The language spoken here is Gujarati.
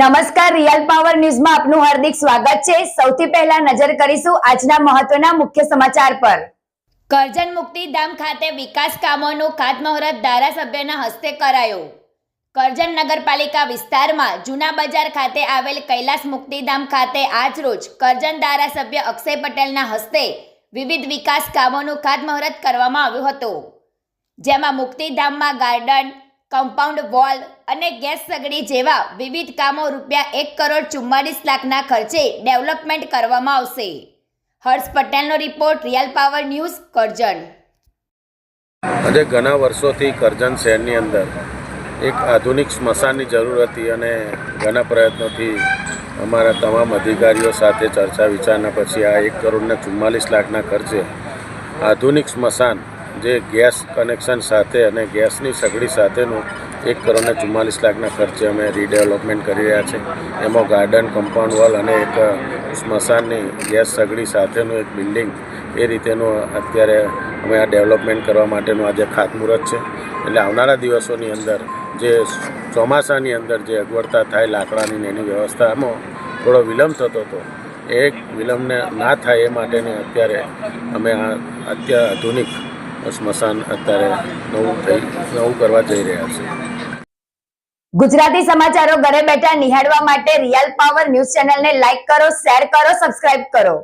નમસ્કાર રિયલ પાવર ન્યૂઝમાં આપનું હાર્દિક સ્વાગત છે. સૌથી પહેલા નજર કરીશું આજના મહત્વના મુખ્ય સમાચાર પર. કરજણ મુક્તિધામ ખાતે વિકાસ કામોનું ખાતમુહૂર્ત ધારાસભ્યના હસ્તે કરાયું. કરજણ નગરપાલિકા વિસ્તારમાં જૂના બજાર ખાતે આવેલ કૈલાસ મુક્તિધામ ખાતે આજરોજ કરજણ ધારાસભ્ય અક્ષય પટેલના હસ્તે વિવિધ વિકાસ કામોનું ખાતમુહૂર્ત કરવામાં આવ્યું હતું. જેમાં મુક્તિધામમાં ગાર્ડન કમ્પાઉન્ડ વોલ અને ગેસ સગડી જેવા વિવિધ કામો રૂપિયા એક કરોડ ચુમ્માલીસ લાખના ખર્ચે ડેવલપમેન્ટ કરવામાં આવશે. હર્ષ પટેલનો report, real power news, Karjan. આજે ઘણા વર્ષોથી કરજણ શહેરની અંદર એક આધુનિક સ્મશાનની જરૂર હતી અને ઘણા પ્રયત્નોથી અમારા તમામ અધિકારીઓ સાથે ચર્ચા વિચારણા પછી આ એક કરોડના ચુમ્માલીસ લાખના ખર્ચે આધુનિક સ્મશાન જે ગેસ કનેક્શન સાથે અને ગેસની સગડી સાથેનું એક કરોડના ચુમ્માલીસ લાખના ખર્ચે અમે રીડેવલપમેન્ટ કરી રહ્યા છે. એમાં ગાર્ડન, કમ્પાઉન્ડ વોલ અને એક સ્મશાનની ગેસ સગડી સાથેનું એક બિલ્ડિંગ એ રીતેનું અત્યારે અમે આ ડેવલપમેન્ટ કરવા માટેનું આજે ખાતમુહૂર્ત છે. એટલે આવનારા દિવસોની અંદર જે ચોમાસાની અંદર જે અગવડતા થાય લાકડાની એની વ્યવસ્થામાં થોડો વિલંબ થતો હતો, એ વિલંબને ના થાય એ માટેની અત્યારે અમે આ અત્યારે આધુનિક સ્મશાન અત્યારે નવું થઈ, નવું કરવા જઈ રહ્યા છે. ગુજરાતી સમાચારો ઘરે બેઠા નિહાળવા માટે રિયલ પાવર ન્યૂઝ ચેનલને લાઈક કરો, શેર કરો, સબસ્ક્રાઇબ કરો.